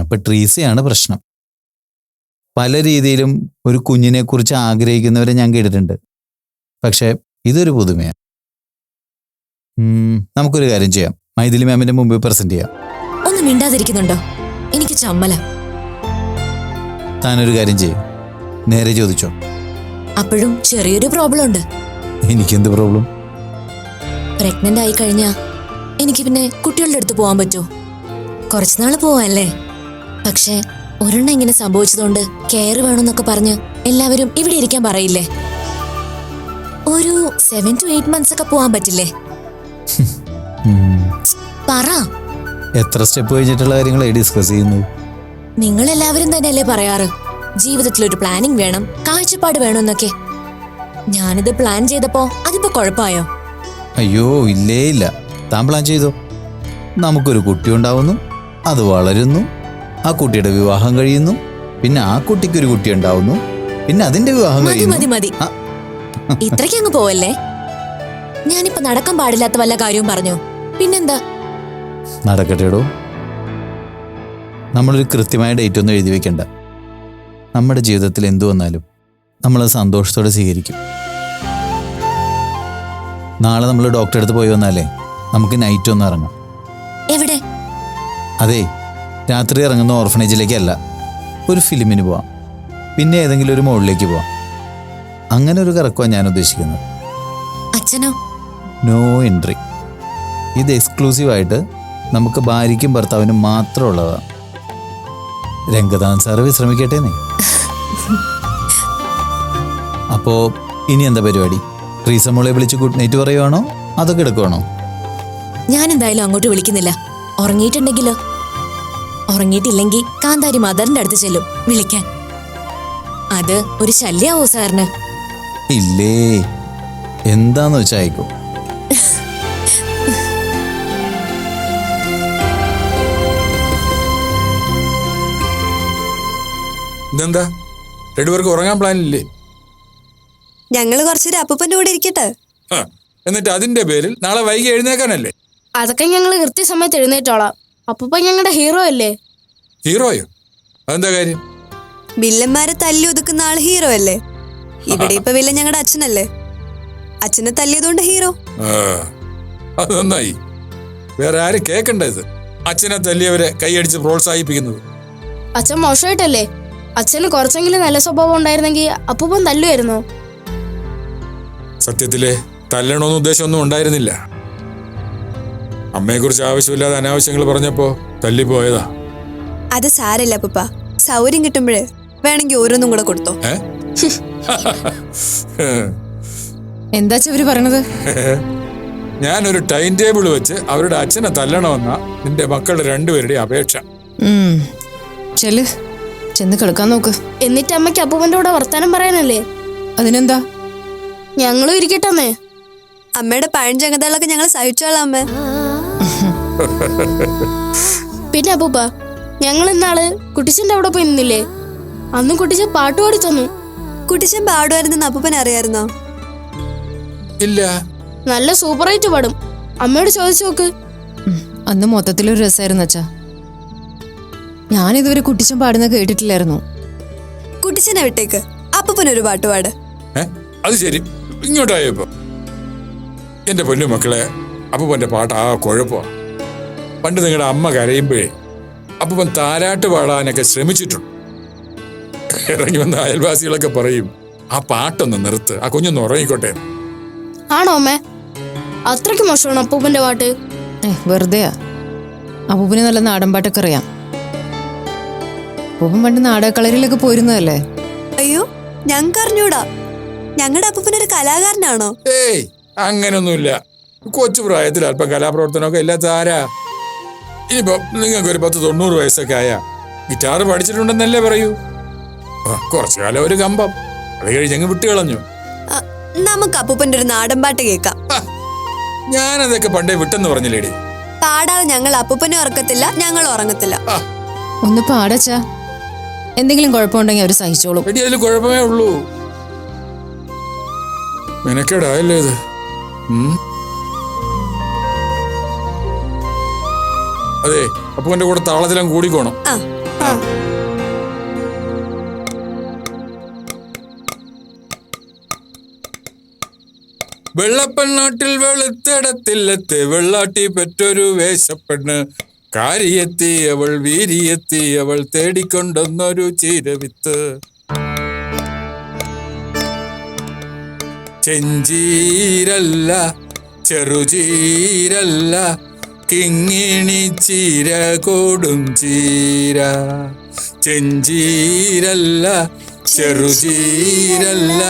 അപ്പൊ ട്രീസയാണ് പ്രശ്നം. പല രീതിയിലും ഒരു കുഞ്ഞിനെ കുറിച്ച് ആഗ്രഹിക്കുന്നവരെ ഞാൻ കേട്ടിട്ടുണ്ട്. പക്ഷെ ഇതൊരു പുതുമയാണ്. നമുക്കൊരു കാര്യം ചെയ്യാം. മൈഥിലി മാമിന്റെ മുമ്പിൽ പ്രസന്റ് ചെയ്യാം. ഒന്ന് മിണ്ടാതിരിക്കുന്നുണ്ടോ? എനിക്ക് ചമ്മല. താനൊരു കാര്യം ചെയ്യും. നേരെ ചോദിച്ചോ. അപ്പോഴും ചെറിയൊരു പ്രോബ്ലം ഉണ്ട് എനിക്ക് എന്ത് പ്രോബ്ലം? പ്രഗ്നന്റ് ആയി കഴിഞ്ഞാ എനിക്ക് പിന്നെ കുട്ടികളുടെ അടുത്ത് പോകാൻ പറ്റുമോ? കുറച്ചുനാൾ പോവാല്ലേ? പക്ഷേ ഒരെണ്ണം ഇങ്ങനെ സംഭവിച്ചതുകൊണ്ട് കെയർ വേണമെന്നൊക്കെ പറഞ്ഞ് എല്ലാവരും ഇവിടെ ഇരിക്കാൻ പറയില്ലേ? ഒരു സെവൻ ടു എയ്റ്റ് മന്ത്സ് ഒക്കെ പോവാൻ പറ്റില്ലേ. പറ. എത്ര സ്റ്റെപ്പ് കഴിഞ്ഞിട്ടുള്ള കാര്യങ്ങളെ ഡിസ്കസ് ചെയ്യുന്നു നിങ്ങൾ എല്ലാവരും തന്നെയല്ലേ പറയാറ്? ജീവിതത്തിൽ ഒരു പ്ലാനിങ് വേണം കാഴ്ചപ്പാട് വേണമെന്നൊക്കെ ഞാനിത് പ്ലാൻ ചെയ്തപ്പോ അതിപ്പോ കുഴപ്പമായോ അയ്യോ ഇല്ലേ ഇല്ല. താൻ പ്ലാൻ ചെയ്തോ? നമുക്കൊരു കുട്ടി ഉണ്ടാവുന്നു. അത് വളരുന്നു. ആ കുട്ടിയുടെ വിവാഹം കഴിയുന്നു. പിന്നെ ആ കുട്ടിക്ക് ഒരു കുട്ടി ഉണ്ടാവുന്നു. പിന്നെ അതിന്റെ വിവാഹം മതി മതി ആ. പോവല്ലേ? ഞാനിപ്പോ നടക്കാൻ പാടില്ലാത്ത വല്ല കാര്യവും പറഞ്ഞു? പിന്നെന്താ? നടക്കട്ടെടോ. നമ്മളൊരു കൃത്യമായ ഡേറ്റ് ഒന്നും എഴുതി വെക്കണ്ട. നമ്മുടെ ജീവിതത്തിൽ എന്തു വന്നാലും നമ്മൾ സന്തോഷത്തോടെ സ്വീകരിക്കും. നാളെ നമ്മൾ ഡോക്ടറെ അടുത്ത് പോയി വന്നാലേ നമുക്ക് നൈറ്റ് ഒന്ന് ഇറങ്ങാം. എവിടെ? അതെ രാത്രി ഇറങ്ങുന്ന ഓർഫനേജിലേക്കല്ല. ഒരു ഫിലിമിന് പോവാം. പിന്നെ ഏതെങ്കിലും ഒരു മോളിലേക്ക് പോവാം. അങ്ങനെ ഒരു കറക്കമാണ് ഞാൻ ഉദ്ദേശിക്കുന്നത്. അച്ഛനോ? No entry. ഇത് എക്സ്ക്ലൂസീവായിട്ട് നമുക്ക് ഭാര്യയ്ക്കും ഭർത്താവിനും മാത്രമുള്ളതാണ് രംഗതാൻ സാറ് വിശ്രമിക്കട്ടെ നീ. അപ്പോ ഇനി എന്താ പരിപാടി? റീസമോളെ മോളെ വിളിച്ച് ഗുഡ് നൈറ്റ് പറയുവാണോ? അതൊക്കെ എടുക്കുവാണോ? ഞാൻ എന്തായാലും അങ്ങോട്ട് വിളിക്കുന്നില്ല. ഉറങ്ങിയിട്ടുണ്ടെങ്കിലോ? ഉറങ്ങിയിട്ടില്ലെങ്കിൽ കാന്താരി മദറിന്റെ അടുത്ത് ചെല്ലും വിളിക്കാൻ. അത് ഒരു ശല്യാവോ സാറിന്? ഇല്ലേ. എന്താന്ന് വെച്ചായിക്കോ ഇതെന്താ? രണ്ടുപേർക്ക് ഉറങ്ങാൻ പ്ലാൻ ഇല്ലേ? ഞങ്ങൾ കുറച്ചൊരു അപ്പൂപ്പന്റെ കൂടെ ഇരിക്കട്ടെ. എന്നിട്ട് അതിന്റെ പേരിൽ നാളെ വൈകി എഴുന്നേക്കാനല്ലേ? അതൊക്കെ ഞങ്ങൾ കൃത്യസമയത്ത് എഴുന്നേറ്റോളാം. അപ്പൊ ഞങ്ങളുടെ ഹീറോ അല്ലേ? ഹീറോയോ അതെന്താ കാര്യം? വില്ലന്മാരെ തല്ലി ഒതുക്കുന്ന ആൾ ഹീറോ അല്ലേ? ഇവിടെ ഇപ്പൊ വില്ലൻ ഞങ്ങളുടെ അച്ഛനല്ലേ? അച്ഛനെ തല്ലിയതുകൊണ്ട് ഹീറോ ആ, അത് നന്നായി. വേറെ ആരും കേക്കണ്ടത് അച്ഛനെ തല്ലിയവരെ കൈയടിച്ച് പ്രോത്സാഹിപ്പിക്കുന്നത്. അച്ഛൻ മോശമായിട്ടല്ലേ? അച്ഛന് കുറച്ചെങ്കിലും നല്ല സ്വഭാവം ഉണ്ടായിരുന്നെങ്കിൽ അപ്പൂപ്പൻ തല്ലുമായിരുന്നോ? സത്യത്തിലെ തല്ലണോന്ന് ഉദ്ദേശമൊന്നും ഉണ്ടായിരുന്നില്ല. അമ്മയെക്കുറിച്ച് ആവശ്യമില്ലാതെ അനാവശ്യങ്ങൾ പറഞ്ഞപ്പോ തല്ലിപ്പോയതാ. അത് സാരല്ല പപ്പ സൗകര്യം കിട്ടുമ്പോഴേ വേണമെങ്കിൽ ഓരോന്നും കൂടെ കൊടുത്തോ. എന്താച്ച ഇവർ ഇവർ ഞാൻ ഞാനൊരു ടൈം ടേബിൾ വെച്ച് അവരുടെ അച്ഛനെ തല്ലണമെന്ന നിന്റെ മക്കളുടെ രണ്ടുപേരുടെ അപേക്ഷ. ഉം. ചെല്ല് ചെന്ന് കിടക്കാൻ നോക്ക്. എന്നിട്ട് അമ്മയ്ക്ക് അപ്പൂപ്പന്റെ കൂടെ വർത്താനം പറയാനല്ലേ? അതിനെന്താ? ഞങ്ങളും ഇരിക്കട്ടെന്നേ അമ്മയുടെ പഴഞ്ചങ്കതകളൊക്കെ ഞങ്ങൾ സഹിച്ചോളാം അമ്മ. പിന്നെ അപ്പൂപ്പ ഞങ്ങൾ ഇന്നാൾ കുട്ടിച്ചന്റെ അവിടെ പോയി നിന്നില്ലേ? അന്ന് കുട്ടിച്ച പാട്ട് പാടി തന്നു കുട്ടിച്ചൻ പാടുമായിരുന്നെന്ന് അപ്പൂപ്പൻ അറിയായിരുന്നോ? ഇല്ല. നല്ല സൂപ്പർ സൂപ്പറായിട്ട് പാടും. അമ്മയോട് ചോദിച്ചു നോക്ക്. അന്ന് മൊത്തത്തിലൊരു രസമായിരുന്നു അച്ഛാ. ഞാനിതുവരെ കുട്ടിച്ചൻ പാടുന്ന കേട്ടിട്ടില്ലായിരുന്നു. കുട്ടിച്ചനെ വിട്ടേക്ക്. അപ്പൂപ്പനൊരു പാട്ട് പാട്. അത് ശരി. ഇങ്ങോട്ടായപ്പോ എന്റെ പൊന്നു മക്കളെ അപ്പൂപ്പന്റെ പാട്ട് ആ കുഴപ്പമാ. പണ്ട് നിങ്ങളുടെ അമ്മ കരയുമ്പോഴേ അപ്പൊ താരാട്ട് പാടാനൊക്കെ ശ്രമിച്ചിട്ടുണ്ട്. ഇറങ്ങി വന്ന അയൽവാസികളൊക്കെ പറയും ആ പാട്ടൊന്ന് നിർത്ത് ആ കുഞ്ഞൊന്ന് ഉറങ്ങിക്കോട്ടെ. ആണോ അമ്മേ? അത്രയ്ക്ക് മോശമാണ് അപ്പൂപ്പന്റെ പാട്ട്? ഏ വെറുതെയാ. അപ്പൂപ്പന് നല്ല നാടൻ പാട്ടൊക്കെ അറിയാം. അപ്പൂപ്പൻ പണ്ട് നാടകക്കളരിയിലൊക്കെ പോയിരുന്നതല്ലേ? അയ്യോ ഞങ്ങൾക്ക് അറിഞ്ഞൂടാ ഞങ്ങളുടെ അപ്പൂപ്പൻ ഒരു കലാകാരനാണോ? ഏയ് അങ്ങനൊന്നുമില്ല. കൊച്ചു പ്രായത്തിൽ അല്പം കലാപ്രവർത്തനമൊക്കെ ഇല്ലാത്ത ആരാ? ഇനിയിപ്പോ നിങ്ങൾക്ക് ഒരു പത്ത് തൊണ്ണൂറ് വയസ്സൊക്കെ ആയ ഗിറ്റാർ പഠിച്ചിട്ടുണ്ടെന്നല്ലേ പറയൂ? കുറച്ചു കാലം ഒരു കമ്പം. അത് കഴിഞ്ഞ് വിട്ടുകളഞ്ഞു ആ, നമുക്ക് അപ്പൂപ്പന്റെ ഒരു നാടൻ പാട്ട് കേൾക്കാം. ഞാൻ ഞാനതൊക്കെ പണ്ടേ വിട്ടെന്ന് പറഞ്ഞില്ലേടി. പാടാതെ ഞങ്ങൾ അപ്പൂപ്പനെ ഉറക്കത്തില്ല ഞങ്ങൾ ഉറങ്ങത്തില്ല. ഒന്ന് പാടച്ചാ. എന്തെങ്കിലും കുഴപ്പമുണ്ടെങ്കിൽ അവർ സഹിച്ചോളൂ. എടി അതിൽ കുഴപ്പമേ ഉള്ളൂ. മെനക്കേടായല്ലേ ഇത്? അതെ അപ്പുവിന്റെ കൂടെ താളത്തിലും കൂടിക്കോണം വെള്ളപ്പൻ നാട്ടിൽ വെളുത്തിടത്തില്ലെത്ത് വെള്ളാട്ടി പെറ്റൊരു വേഷപ്പെണ്ണ്. കാരിയെത്തി അവൾ വീരിയെത്തി അവൾ തേടിക്കൊണ്ടൊന്നൊരു ചീരവിത്ത്. ചെഞ്ചീരല്ല ചെറുചീരല്ല കിങ്ങിണി ചീര. കൊടും ചീര ചെഞ്ചീരല്ല ചെറുചീരല്ല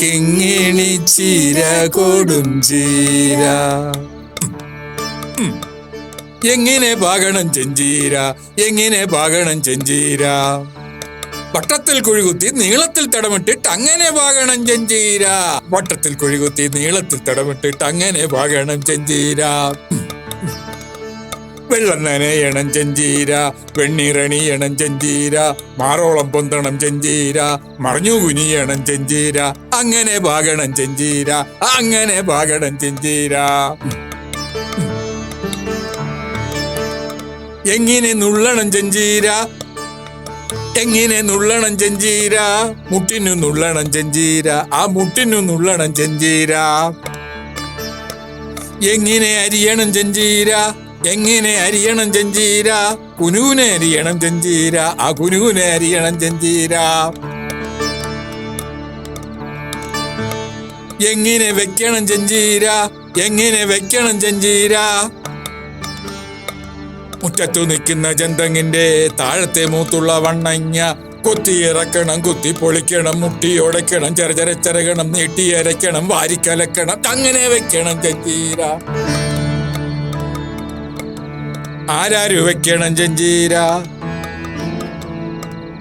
കിങ്ങിണി ചീര. കൊടും ചീര എങ്ങനെ പാകണം ചെഞ്ചീര? എങ്ങനെ പാകണം ചെഞ്ചീര? വട്ടത്തിൽ കുഴികുത്തി നീളത്തിൽ തടമിട്ടിട്ട് അങ്ങനെ പാകണം ചെഞ്ചീര. വട്ടത്തിൽ കുഴികുത്തി നീളത്തിൽ തടമിട്ടിട്ട് അങ്ങനെ പാകണം ചെഞ്ചീര. വെള്ളം നനയണം ചെഞ്ചീര പെണ്ണിറണിയണം ചെഞ്ചീര മാറോളം പൊന്തണം ചെഞ്ചീര മറിഞ്ഞു കുനിയണം ചെഞ്ചീര അങ്ങനെ ഭാഗണം ചെഞ്ചീര അങ്ങനെ ഭാഗണം ചെഞ്ചീര. എങ്ങനെ നുള്ളണം ചെഞ്ചീര? എങ്ങനെ നുള്ളണം ചെഞ്ചീര? മുട്ടിനു നുള്ളണം ചെഞ്ചീര ആ മുട്ടിനു നുള്ളണം ചെഞ്ചീര. എങ്ങനെ അരിയണം ചെഞ്ചീര? എങ്ങനെ അരിയണം ചെഞ്ചീര കുനുവിനെ അരിയണം ചെഞ്ചീര ആ കുനുവിനെ അരിയണം ചെഞ്ചീര എങ്ങനെ വെക്കണം ചെഞ്ചീര എങ്ങനെ വെക്കണം ചെഞ്ചീര മുറ്റത്തു നിൽക്കുന്ന ജന്തങ്ങിന്റെ താഴത്തെ മൂത്തുള്ള വണ്ണങ്ങ കൊത്തിയിറക്കണം കുത്തി പൊളിക്കണം മുട്ടി ഉടയ്ക്കണം ചെറചരച്ചരകണം നീട്ടി അരയ്ക്കണം വാരിക്കലക്കണം. അങ്ങനെ വെക്കണം ജഞ്ചീര ആരാരു വെക്കണം ജഞ്ചീര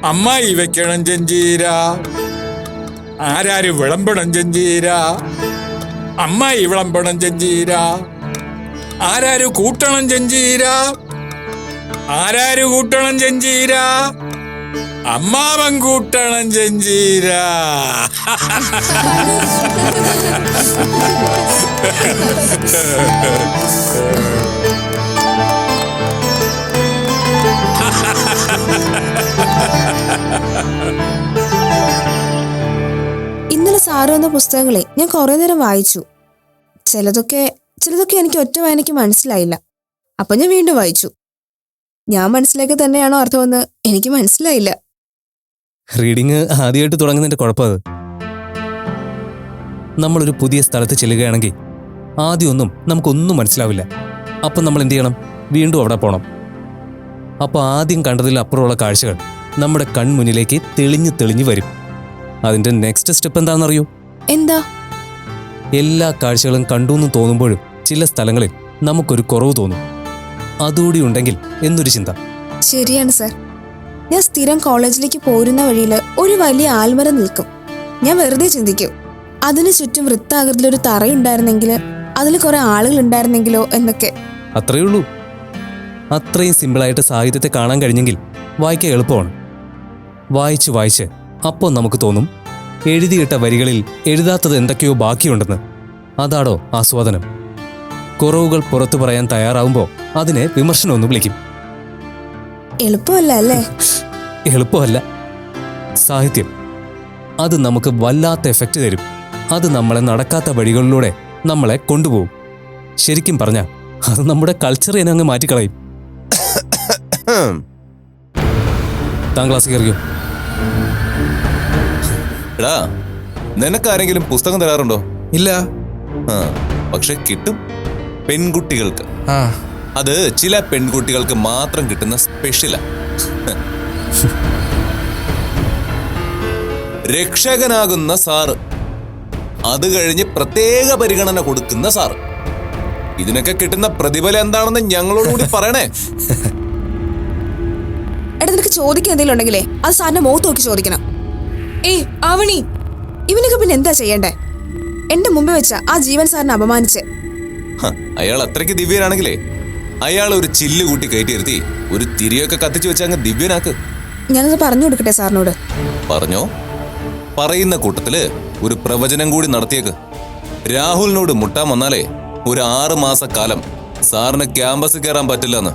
അമ്മായി വെക്കണം ജഞ്ചീര ആരാര് വിളമ്പണം ജഞ്ചീര അമ്മായി വിളമ്പണം ജഞ്ചീര ആരാര് കൂട്ടണം ജഞ്ചീര ആരാര് കൂട്ടണം ജഞ്ചീര അമ്മാവൻ കൂട്ടണം ജഞ്ചീര ഇന്നലെ സാറ് എന്ന പുസ്തകങ്ങളെ ഞാൻ കുറെ നേരം വായിച്ചു. ചിലതൊക്കെ ചിലതൊക്കെ എനിക്ക് ഒറ്റ വായനയ്ക്ക് മനസ്സിലായില്ല. അപ്പൊ ഞാൻ വീണ്ടും വായിച്ചു. ഞാൻ മനസ്സിലാക്കി തന്നെയാണോ അർത്ഥമെന്ന് എനിക്ക് മനസ്സിലായില്ല. റീഡിങ് ആദ്യമായിട്ട് തുടങ്ങുന്നതിന്റെ കുഴപ്പമത് നമ്മളൊരു പുതിയ സ്ഥലത്ത് ചെല്ലുകയാണെങ്കിൽ ആദ്യമൊന്നും നമുക്കൊന്നും മനസ്സിലാവില്ല. അപ്പം നമ്മൾ എന്ത് ചെയ്യണം? വീണ്ടും അവിടെ പോകണം അപ്പോൾ ആദ്യം കണ്ടതിൽ അപ്പുറമുള്ള കാഴ്ചകൾ നമ്മുടെ കൺമുന്നിലേക്ക് തെളിഞ്ഞു തെളിഞ്ഞു വരും. അതിന്റെ നെക്സ്റ്റ് സ്റ്റെപ്പ് എന്താണെന്നറിയോ? എന്താ? എല്ലാ കാഴ്ചകളും കണ്ടു എന്ന് തോന്നുമ്പോഴും ചില സ്ഥലങ്ങളിൽ നമുക്കൊരു കുറവ് തോന്നും. അതുകൂടി ഉണ്ടെങ്കിൽ എന്നൊരു ചിന്ത. ശരിയാണ് സർ. ഞാൻ സ്ഥിരം കോളേജിലേക്ക് പോരുന്ന വഴിയിൽ ഒരു വലിയ ആൽമരം നിൽക്കും. ഞാൻ വെറുതെ ചിന്തിക്കും. അതിനു ചുറ്റും വൃത്താകൃതിയിലൊരു തറയുണ്ടായിരുന്നെങ്കിൽ അതിൽ കുറെ ആളുകൾ ഉണ്ടായിരുന്നെങ്കിലോ എന്നൊക്കെ. അത്രയേ ഉള്ളൂ. അത്രയും സിമ്പിളായിട്ട് സാഹിത്യത്തെ കാണാൻ കഴിഞ്ഞെങ്കിൽ വായിക്കാൻ എളുപ്പമാണ്. വായിച്ച് വായിച്ച് അപ്പോൾ നമുക്ക് തോന്നും എഴുതിയിട്ട വരികളിൽ എഴുതാത്തത് എന്തൊക്കെയോ ബാക്കിയുണ്ടെന്ന്. അതാടോ ആസ്വാദനം. കുറവുകൾ പുറത്തു പറയാൻ തയ്യാറാവുമ്പോൾ അതിനെ വിമർശനം ഒന്ന് വിളിക്കും. എളുപ്പമല്ല അല്ലേ? എളുപ്പമല്ല. സാഹിത്യം. അത് നമുക്ക് വല്ലാത്ത എഫക്റ്റ് തരും. അത് നമ്മളെ നടക്കാത്ത വഴികളിലൂടെ നമ്മളെ കൊണ്ടുപോകും. ശരിക്കും പറഞ്ഞാൽ അത് നമ്മുടെ കൾച്ചറിനെ അങ്ങ് മാറ്റിക്കളയും. താൻ ക്ലാസ് കയറിയോ എടാ നിനക്കാരെങ്കിലും പുസ്തകം തരാറുണ്ടോ? ഇല്ല. ആ പക്ഷെ കിട്ടും പെൺകുട്ടികൾക്ക്. അത് ചില പെൺകുട്ടികൾക്ക് മാത്രം കിട്ടുന്ന സ്പെഷ്യലാ രക്ഷകനാകുന്ന സാറ്. അത് കഴിഞ്ഞ് പ്രത്യേക പരിഗണന കൊടുക്കുന്ന സാറ്. ഇതിനൊക്കെ കിട്ടുന്ന പ്രതിഫലം എന്താണെന്ന് ഞങ്ങളോട് കൂടി പറയണേ. എടാ നിനക്ക് ചോദിക്കാൻ എന്തെങ്കിലും ഉണ്ടെങ്കിലേ അത് സാറിന്റെ മുഖത്ത് നോക്കി ചോദിക്കണം. ഏയ് ആവണി ഇവനൊക്കെ പിന്നെ എന്താ ചെയ്യണ്ടേ? എന്റെ മുമ്പ് വെച്ച ആ ജീവൻ സാറിനെ അപമാനിച്ച്. ഹ, അയാൾ അത്രയ്ക്ക് ദിവ്യനാണെങ്കിലേ അയാൾ ഒരു ചില്ല് കൂട്ടി കയറ്റിയിരുത്തി ഒരു തിരിയൊക്കെ കത്തിച്ചു വെച്ച അങ്ങ് ദിവ്യനാക്ക്. ഞാനത് പറഞ്ഞു കൊടുക്കട്ടെ സാറിനോട്. പറഞ്ഞോ? പറയുന്ന കൂട്ടത്തിൽ ഒരു പ്രവചനം കൂടി നടത്തിയേക്ക്. രാഹുലിനോട് മുട്ടാൻ വന്നാലേ ഒരു ആറ് മാസക്കാലം സാറിന് ക്യാമ്പസ് കയറാൻ പറ്റില്ലെന്ന്.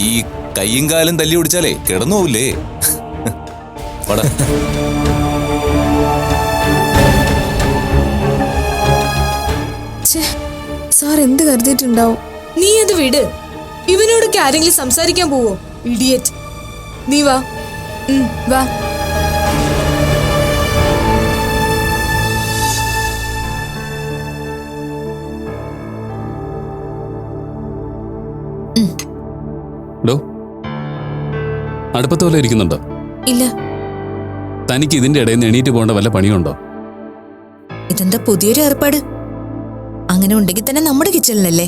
ഈ കയ്യും കാലും തല്ലി ഓടിച്ചാലേ കിടന്നു പോവില്ലേ സാർ എന്ത് കരുതിയിട്ടുണ്ടാവും? നീ അത് വിട്. ഇവനോടൊക്കെ ആരെങ്കിലും സംസാരിക്കാൻ പോവോ? ഇഡിയറ്റ് നീ വാ. വാ. അടുപ്പത്ത് വല്ല ഇരിക്കുന്നുണ്ടോ? ഇല്ല. തനിക്ക് ഇതിന്റെ ഇടയിൽ നിന്ന് എണീറ്റ് പോകേണ്ട വല്ല പണിയുണ്ടോ? ഇതെന്താ പുതിയൊരു ഏർപ്പാട്? അങ്ങനെ ഉണ്ടെങ്കിൽ തന്നെ നമ്മുടെ കിച്ചണിലല്ലേ?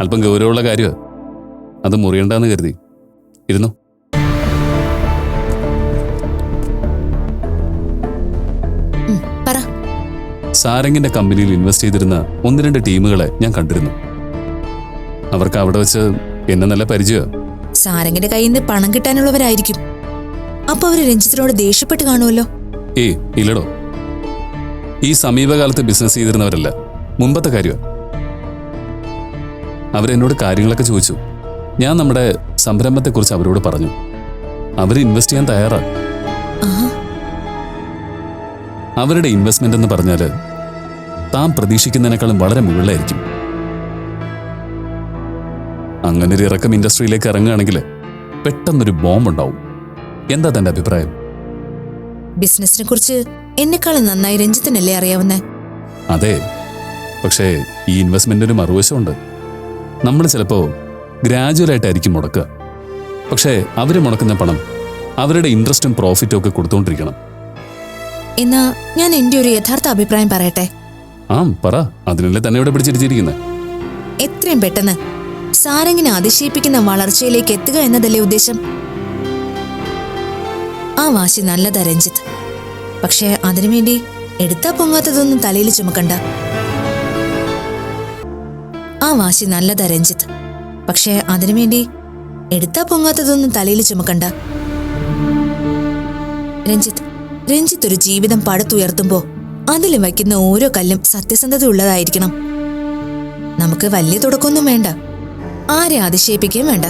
അല്പം ഗൗരവമുള്ള കാര്യമാണ് അത് മുറിയണ്ടെന്ന് കരുതി. ഇരുന്നു? പറ. സാരംഗിന്റെ കമ്പനിയിൽ ഇൻവെസ്റ്റ് ചെയ്തിരുന്ന ഒന്ന് രണ്ട് ടീമുകളെ ഞാൻ കണ്ടിരുന്നു. അവർക്ക് അവിടെ വെച്ച് എന്നെ നല്ല പരിചയം സാരംഗിന്റെ കയ്യിൽ നിന്ന് പണം കിട്ടാനുള്ളവരായിരിക്കും. അപ്പൊ അവർ രഞ്ജിത്തിനോട് ദേഷ്യപ്പെട്ട് കാണുമല്ലോ? ഏ ഇല്ലടോ. ഈ സമീപകാലത്ത് ബിസിനസ് ചെയ്തിരുന്നവരല്ല. മുമ്പത്തെ കാര്യമാണ് അവരെന്നോട് കാര്യങ്ങളൊക്കെ ചോദിച്ചു. ഞാൻ നമ്മുടെ സംരംഭത്തെക്കുറിച്ച് അവരോട് പറഞ്ഞു. അവർ ഇൻവെസ്റ്റ് ചെയ്യാൻ തയ്യാറാണ് അവരുടെ ഇൻവെസ്റ്റ്മെന്റ് എന്ന് പറഞ്ഞാൽ താൻ പ്രതീക്ഷിക്കുന്നതിനേക്കാളും വളരെ മുകളിലായിരിക്കും. അങ്ങനെ ഒരു ഇറക്കം ഇൻഡസ്ട്രിയിലേക്ക് ഇറങ്ങുകയാണെങ്കിൽ പെട്ടെന്നൊരു ബോംബ് ഉണ്ടാവും എന്താ തന്റെ അഭിപ്രായം? ബിസിനസിനെ കുറിച്ച് എന്നെക്കാളും നന്നായി രഞ്ജിത്തിനല്ലേ അറിയാവുന്നേ? അതെ. പക്ഷേ ഈ ഇൻവെസ്റ്റ്മെന്റ് ഒരു മറുവശമുണ്ട്. നമ്മൾ ചിലപ്പോ ചിലപ്പോൾ ഗ്രാജുവലായിട്ടായിരിക്കും മുടക്കുക. പക്ഷേ അവർ മുടക്കുന്ന പണം അവരുടെ ഇൻട്രസ്റ്റും പ്രോഫിറ്റും ഒക്കെ കൊടുത്തുകൊണ്ടിരിക്കണം എന്നാ ഞാൻ എന്റെ ഒരു യഥാർത്ഥ അഭിപ്രായം പറയട്ടെ? ആ പറ. അതിനല്ലേ തന്നെ ഇവിടെ പിടിച്ചിരിച്ചിരിക്കുന്നത് എത്രയും പെട്ടെന്ന്. സാരംഗിനെ അതിശയിപ്പിക്കുന്ന വളർച്ചയിലേക്ക് എത്തുക എന്നതല്ലേ ഉദ്ദേശം? ആ വാശി നല്ലതാ രഞ്ജിത്ത്. പക്ഷേ അതിനുവേണ്ടി എടുത്താ പൊങ്ങാത്തതൊന്നും തലയിൽ ചുമക്കണ്ട. ആ വാശി നല്ലതാ രഞ്ജിത്ത്. പക്ഷേ അതിനുവേണ്ടി എടുത്താ പൊങ്ങാത്തതൊന്നും തലയിൽ ചുമക്കണ്ട. രഞ്ജിത്ത് രഞ്ജിത്ത് ഒരു ജീവിതം പടുത്തുയർത്തുമ്പോ അതിൽ വയ്ക്കുന്ന ഓരോ കല്ലും സത്യസന്ധത ഉള്ളതായിരിക്കണം നമുക്ക് വലിയ തുടക്കമൊന്നും വേണ്ട. ആരെ അതിശയിപ്പിക്കുകയും വേണ്ട.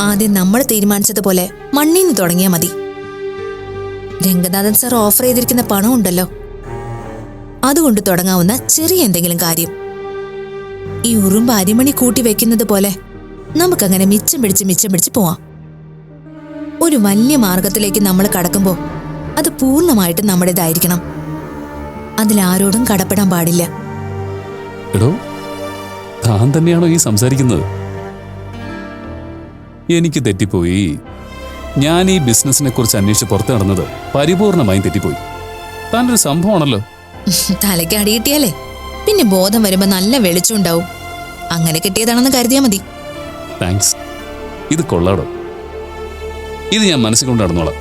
ആദ്യം നമ്മൾ തീരുമാനിച്ചതുപോലെ മണ്ണിന്ന് തുടങ്ങിയാൽ മതി. രംഗനാഥൻ സാർ ഓഫർ ചെയ്തിരിക്കുന്ന പണം ഉണ്ടല്ലോ. അതുകൊണ്ട് തുടങ്ങാവുന്ന ചെറിയ എന്തെങ്കിലും കാര്യം. ഈ ഉറുമ്പ് അരിമണി കൂട്ടി വെക്കുന്നത് പോലെ നമുക്കങ്ങനെ മിച്ചം പിടിച്ച് മിച്ചം പിടിച്ച് പോവാം. ഒരു വലിയ മാർഗത്തിലേക്ക് നമ്മൾ കടക്കുമ്പോൾ അത് പൂർണമായിട്ടും നമ്മുടേതായിരിക്കണം. അതിലാരോടും കടപ്പെടാൻ പാടില്ല. എടോ താൻ തന്നെയാണോ ഈ സംസാരിക്കുന്നത്? എനിക്ക് തെറ്റിപ്പോയി. ഞാൻ ഈ ബിസിനസിനെ കുറിച്ച് അന്വേഷിച്ച് പുറത്തു നടന്നത് പരിപൂർണമായും തെറ്റിപ്പോയി. താനൊരു സംഭവമാണല്ലോ. തലയ്ക്ക് അടി കിട്ടിയാലേ പിന്നെ ബോധം വരുമ്പോ നല്ല വെളിച്ചം ഉണ്ടാവും. അങ്ങനെ കിട്ടിയതാണെന്ന് കരുതിയാ മതി. താങ്ക്സ്. ഇത് കൊള്ളാടോ. ഇത് ഞാൻ മനസ്സിൽ കൊണ്ട് നടന്നോളാം.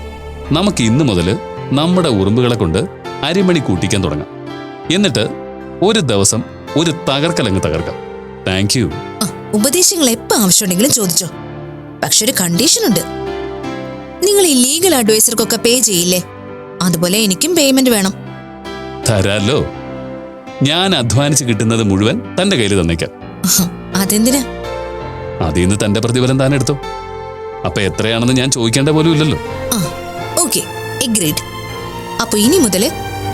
നമുക്ക് ഇന്ന് മുതൽ നമ്മുടെ ഉറുമ്പുകളെ കൊണ്ട് അരിമണി കൂട്ടിക്കാൻ തുടങ്ങാം. എന്നിട്ട് ഒരു ദിവസം ഒരു തകർക്കലങ്ങ് തകർക്കാം. താങ്ക് യു ഉപദേശങ്ങൾ എപ്പോ ആവശ്യമുണ്ടെങ്കിലും ചോദിച്ചോ. പക്ഷെ ഒരു കണ്ടീഷൻ ഉണ്ട്. നിങ്ങൾ ഈ ലീഗൽ അഡ്വൈസർക്കൊക്കെ പേ ചെയ്യില്ലേ? അതുപോലെ എനിക്കും പേയ്മെന്റ് വേണം. തരാലോ. ഞാൻ അധ്വാനിച്ച് കിട്ടുന്നത് മുഴുവൻ തന്റെ കയ്യിൽ തന്നേക്കാം. അതെന്തിനാ? അതിൽ നിന്ന് തന്റെ പ്രതിഫലം താൻ എടുത്തോ. അപ്പൊ എത്രയാണെന്ന് ഞാൻ ചോദിക്കേണ്ട പോലും ഇല്ലല്ലോ. ആ ഓക്കെ എഗ്രീഡ് അപ്പൊ ഇനി മുതൽ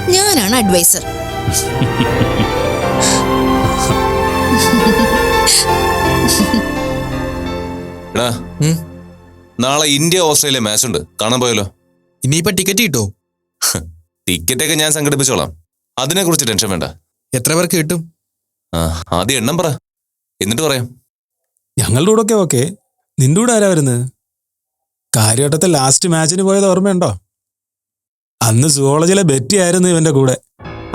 ഞാനാണ് അഡ്വൈസർ എടാ നാളെ ഇന്ത്യ ഓസ്ട്രേലിയ മാച്ച് ഉണ്ട്. കാണാൻ പോയല്ലോ ഇനിയിപ്പോ ടിക്കറ്റ് കിട്ടോ? ടിക്കറ്റൊക്കെ ഞാൻ സംഘടിപ്പിച്ചോളാം. അതിനെ കുറിച്ച് ടെൻഷൻ വേണ്ട. എത്ര പേർക്ക് കിട്ടും? ആ ആദ്യം എണ്ണം പറ. എന്നിട്ട് പറയാം. ഞങ്ങളുടെ കൂടെ ഒക്കെ ഓക്കെ നിന്റെ കൂടെ ആരാ വരുന്നത്? കാര്യവട്ടത്തെ ലാസ്റ്റ് മാച്ചിന് പോയത് ഓർമ്മയുണ്ടോ? അന്ന് സുവോളജിലെ ബെറ്റി ആയിരുന്നു ഇവന്റെ കൂടെ.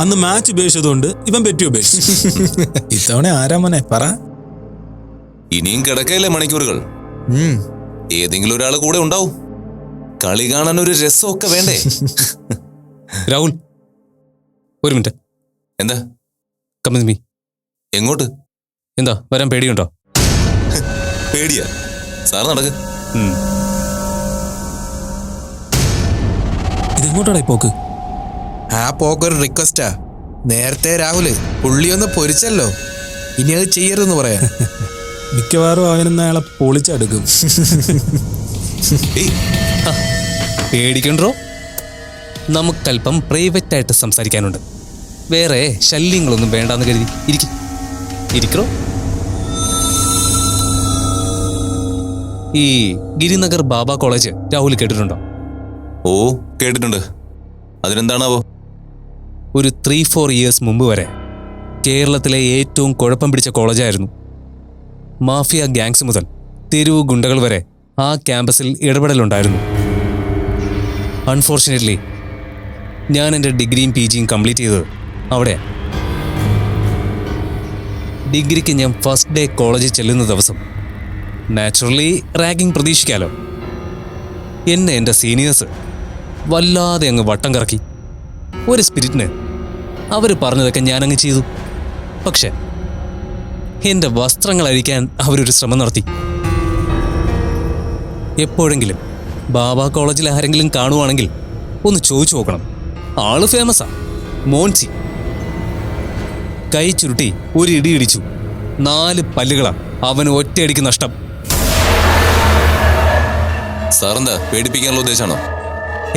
അന്ന് മാച്ച് ഉപേക്ഷിച്ചതുകൊണ്ട് ഇവൻ പെറ്റി ഉപേക്ഷിച്ചു. ഇത്തവണ ആരാ മോനെ? പറ. ഇനിയും കിടക്കയില്ലേ മണിക്കൂറുകൾ? ഏതെങ്കിലും ഒരാൾ കൂടെ ഉണ്ടാവും. കളി കാണാൻ ഒരു രസമൊക്കെ വേണ്ടേ? രാഹുൽ ഒരു മിനിറ്റ്. എന്താ? കമ്മിങ് മീ എങ്ങോട്ട്? എന്താ വരാൻ പേടിയുണ്ടോ? പേടിയാ. സാർ നടക്ക്. ഇതെങ്ങോട്ടാണ് ഇതെങ്ങോട്ടാടാ പോക്ക്? ആ പോക്കൊരു റിക്വസ്റ്റാ നേരത്തെ രാഹുൽ പുള്ളി ഒന്ന് പൊരിച്ചല്ലോ. ഇനി അത് ചെയ്യരുതെന്ന് പറയാ. മിക്കവാറും അവനെന്ന് അയാളെ പൊളിച്ചെടുക്കും. പേടിക്കണ്ടോ? നമുക്കല്പം പ്രൈവറ്റ് ആയിട്ട് സംസാരിക്കാനുണ്ട്. വേറെ ശല്യങ്ങളൊന്നും വേണ്ടെന്ന് കരുതി ഇരിക്കും. ഇരിക്കോ? ഈ ഗിരിനഗർ ബാബ കോളേജ് രാഹുൽ കേട്ടിട്ടുണ്ടോ? ഓ കേട്ടിട്ടുണ്ട്. അതിനെന്താണാവോ? ഒരു ത്രീ ഫോർ ഇയേഴ്സ് മുമ്പ് വരെ കേരളത്തിലെ ഏറ്റവും കുഴപ്പം പിടിച്ച കോളേജായിരുന്നു മാഫിയ ഗ്യാങ്സ് മുതൽ തെരുവ് ഗുണ്ടകൾ വരെ ആ ക്യാമ്പസിൽ ഇടപെടലുണ്ടായിരുന്നു. അൺഫോർച്ചുനേറ്റ്ലി ഞാൻ എന്റെ ഡിഗ്രിയും പി ജിയും കംപ്ലീറ്റ് ചെയ്തത് അവിടെ. ഡിഗ്രിക്ക് ഞാൻ ഫസ്റ്റ് ഡേ കോളേജിൽ ചെല്ലുന്ന ദിവസം നാച്ചുറലി റാഗിങ് പ്രതീക്ഷിക്കാലോ. എന്നെ എന്റെ സീനിയേഴ്സ് വല്ലാതെ അങ്ങ് വട്ടം കറക്കി. ഒരു സ്പിരിറ്റിന് അവർ പറഞ്ഞതൊക്കെ ഞാനങ്ങ് ചെയ്തു. പക്ഷെ എന്റെ വസ്ത്രങ്ങൾ അഴിക്കാൻ അവരൊരു ശ്രമം നടത്തി. എപ്പോഴെങ്കിലും ബാബ കോളേജിൽ ആരെങ്കിലും കാണുവാണെങ്കിൽ ഒന്ന് ചോദിച്ചു നോക്കണം. ആൾ ഫേമസാ മോൻസി കൈ ചുരുട്ടി ഒരു ഇടി ഇടിച്ചു. നാല് പല്ലുകളാ അവന് ഒറ്റയടിക്ക് നഷ്ടം. സാറെന്താ പേടിപ്പിക്കാനുള്ള ഉദ്ദേശമാണോ?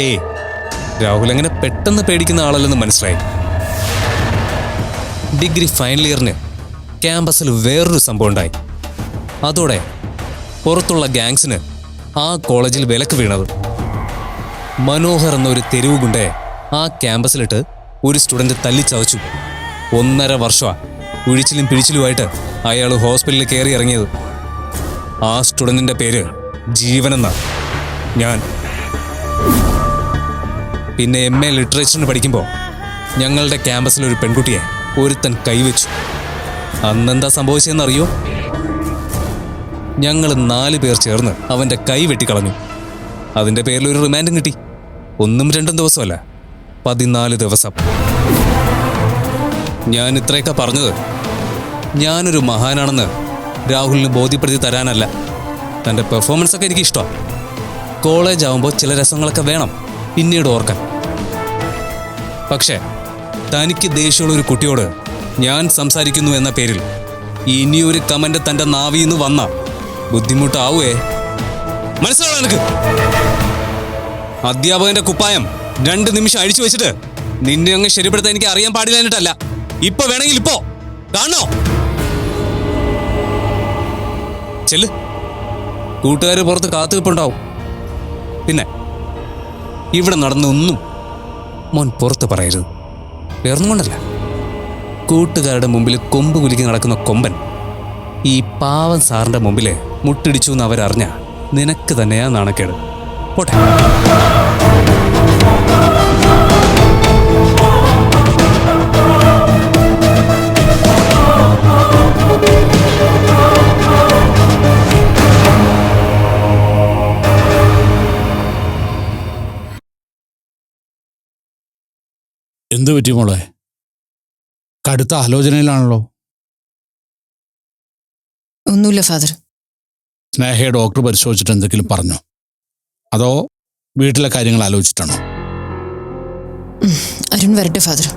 ഏ രാഹുൽ അങ്ങനെ പെട്ടെന്ന് പേടിക്കുന്ന ആളല്ലെന്ന് മനസ്സിലായി. ഡിഗ്രി ഫൈനൽ ഇയറിന് ക്യാമ്പസിൽ വേറൊരു സംഭവം ഉണ്ടായി. അതോടെ പുറത്തുള്ള ഗാങ്സിന് ആ കോളേജിൽ വിലക്ക് വീണത്. മനോഹർ എന്ന ഒരു തെരുവ് ഗുണ്ടയെ ആ ക്യാമ്പസിലിട്ട് ഒരു സ്റ്റുഡന്റ് തല്ലിച്ചതച്ചു. ഒന്നര വർഷമാ. ഉഴിച്ചിലും പിഴിച്ചിലുമായിട്ട് അയാൾ ഹോസ്പിറ്റലിൽ കയറി ഇറങ്ങിയത്. ആ സ്റ്റുഡന്റിന്റെ പേര് ജീവനെന്ന. ഞാൻ. പിന്നെ എം എ ലിറ്ററേച്ചറിന് പഠിക്കുമ്പോൾ ഞങ്ങളുടെ ക്യാമ്പസിലൊരു പെൺകുട്ടിയെ ഒരുത്തൻ കൈവച്ചു. അന്നെന്താ സംഭവിച്ചതെന്നറിയോ? ഞങ്ങൾ നാല് പേർ ചേർന്ന് അവന്റെ കൈ വെട്ടിക്കളഞ്ഞു. അതിന്റെ പേരിൽ ഒരു റിമാൻഡും കിട്ടി. ഒന്നും രണ്ടും ദിവസമല്ല പതിനാല് ദിവസം. ഞാൻ ഇത്രയൊക്കെ പറഞ്ഞത് ഞാനൊരു മഹാനാണെന്ന് രാഹുലിന് ബോധ്യപ്പെടുത്തി തരാനല്ല. തന്റെ പെർഫോമൻസ് ഒക്കെ എനിക്ക് ഇഷ്ടമാണ് കോളേജ് ആവുമ്പോൾ ചില രസങ്ങളൊക്കെ വേണം പിന്നീട് ഓർക്കാൻ. പക്ഷേ തനിക്ക് ദേഷ്യമുള്ള ഒരു കുട്ടിയോട് ഞാൻ സംസാരിക്കുന്നു എന്ന പേരിൽ ഇനിയൊരു കമന്റ് തന്റെ നാവിൽ നിന്ന് വന്ന ബുദ്ധിമുട്ടാവേ മനസ്സിലാവോ എനിക്ക് അധ്യാപകന്റെ കുപ്പായം രണ്ട് നിമിഷം അഴിച്ചു വെച്ചിട്ട് നിന്നെ അങ്ങ് ശരിപ്പെടുത്താൻ എനിക്ക് അറിയാൻ പാടില്ലാഞ്ഞിട്ടല്ല ഇപ്പൊ വേണമെങ്കിൽ ഇപ്പോ. കാണോ ചെല്ല്. കൂട്ടുകാർ പുറത്ത് കാത്തുനിൽപ്പുണ്ടാവും പിന്നെ ഇവിടെ നടന്നൊന്നും മോൻ പുറത്ത് പറയരുത്. വേറൊന്നും കൊണ്ടല്ല. കൂട്ടുകാരുടെ മുമ്പിൽ കൊമ്പ് കുലുക്കി നടക്കുന്ന കൊമ്പൻ ഈ പാവം സാറിന്റെ മുമ്പിൽ മുട്ടിടിച്ചു എന്ന് അവരറിഞ്ഞ നിനക്ക് തന്നെയാ നാണക്കേട്. പോട്ടെ. എന്തു പറ്റി മോളെ? കടുത്ത ആലോചനയിലാണല്ലോ. ഒന്നുമില്ല ഫാദർ. സ്നേഹയെ ഡോക്ടർ പരിശോധിച്ചിട്ട് എന്തെങ്കിലും പറഞ്ഞോ? അതോ വീട്ടിലെ കാര്യങ്ങൾ ആലോചിച്ചിട്ടാണോ? അരുൺ വരട്ടെ ഫാദർ.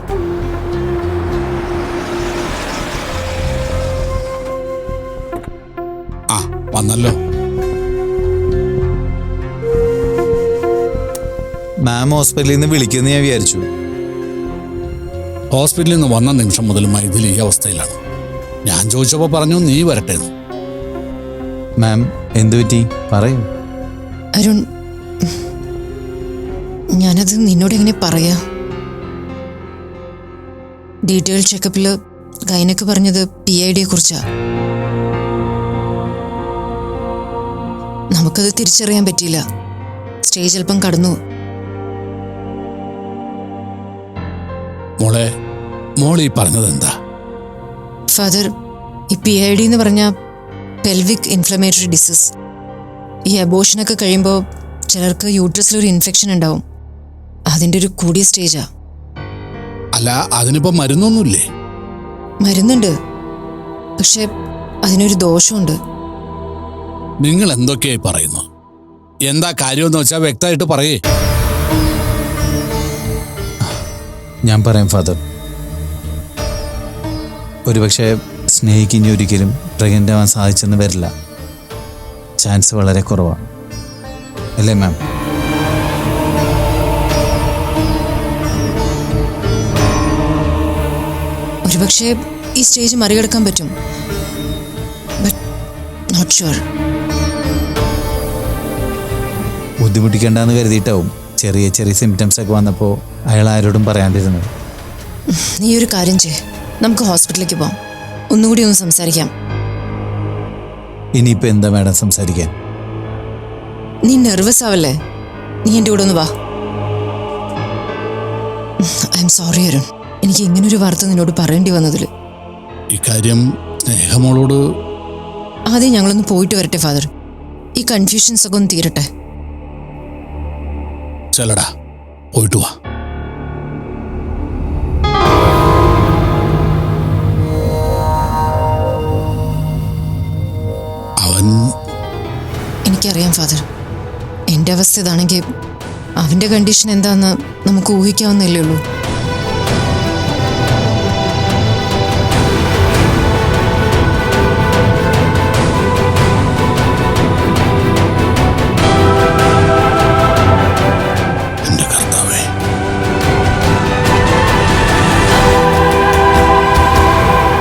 ആ വന്നല്ലോ. മാം ഹോസ്പിറ്റലിൽ നിന്ന് വിളിക്കുമെന്ന് ഞാൻ വിചാരിച്ചു. ഹോസ്പിറ്റലിൽ നിന്ന് വന്ന നിമിഷം മുതൽ മൈഥിലി ഈ അവസ്ഥയിലാണ്. ഞാൻ ചോദിച്ചപ്പോൾ പറഞ്ഞു നീ വരട്ടെ മാം എന്തു പറ്റി? പറയൂ. അരുൺ ഞാനത് നിന്നോട് എങ്ങനെ പറയാ? ഡീറ്റെയിൽ ചെക്കപ്പിൽ ഗൈനക്ക് പറഞ്ഞത് പി ഐ ഡിയെ കുറിച്ചാ. നമുക്കത് തിരിച്ചറിയാൻ പറ്റിയില്ല. സ്റ്റേജ് അല്പം കടന്നു. മോൾ ഈ പറഞ്ഞത് എന്താ ഫാദർ ഈ പി ഐ ഡി എന്ന് പറഞ്ഞ പെൽവിക് ഇൻഫ്ലമേറ്ററി ഡിസീസ് ഈ അബോഷനൊക്കെ കഴിയുമ്പോൾ ചിലർക്ക് യൂട്രസിൽ ഒരു ഇൻഫെക്ഷൻ ഉണ്ടാവും. അതിന്റെ ഒരു കൂടിയ സ്റ്റേജാ അല്ല അതിനിപ്പോ മരുന്നൊന്നുമില്ലേ? മരുന്നുണ്ട്. പക്ഷെ അതിനൊരു ദോഷമുണ്ട്. നിങ്ങൾ എന്തൊക്കെയായി പറയുന്നു? എന്താ കാര്യമെന്ന് വെച്ചാൽ വ്യക്തമായിട്ട് പറയേ. ഞാൻ പറയാം ഫാദർ. ഒരുപക്ഷെ സ്നേഹിക്ക് ഇനി ഒരിക്കലും പ്രഗ്നന്റ് ആവാൻ സാധിച്ചെന്ന് വരില്ല. ചാൻസ് വളരെ കുറവാണ്. അല്ലേ മാം ഒരുപക്ഷെ ഈ സ്റ്റേജ് മറികടക്കാൻ പറ്റും. ബട്ട് നോട്ട് ഷുവർ ബുദ്ധിമുട്ടിക്കേണ്ടെന്ന് കരുതിയിട്ടാവും ചെറിയ ചെറിയ സിംറ്റംസ് ഒക്കെ വന്നപ്പോൾ അയാൾ ആരോടും പറയാണ്ടിരുന്നത്. നീ ഒരു കാര്യം ചെയ് നമുക്ക് ഹോസ്പിറ്റലിലേക്ക് പോവാം. ഒന്നുകൂടി ഒന്ന് സംസാരിക്കാം. ഇനിയിപ്പോ എന്താ മാഡം സംസാരിക്കാൻ? നീ നെർവസ് ആവല്ലേ? നീ എന്റെ കൂടെ ഒന്ന് വാ. I am sorry Arun. എനിക്ക് ഇങ്ങനൊരു വാർത്ത നിന്നോട് പറയേണ്ടി വന്നതിൽ ഇക്കാര്യം സ്നേഹമോളോട് ആദ്യം ഞങ്ങളൊന്ന് പോയിട്ട് വരട്ടെ ഫാദർ. ഈ കൺഫ്യൂഷൻസ് ഒക്കെ ഒന്ന് തീരട്ടെ. ചെല്ലടാ പോയിട്ട് വാ. എനിക്കറിയാം ഫാദർ എന്റെ അവസ്ഥ ഇതാണെങ്കിൽ അവന്റെ കണ്ടീഷൻ എന്താണെന്ന് നമുക്ക് ഊഹിക്കാവുന്നല്ലേ ഉള്ളൂ.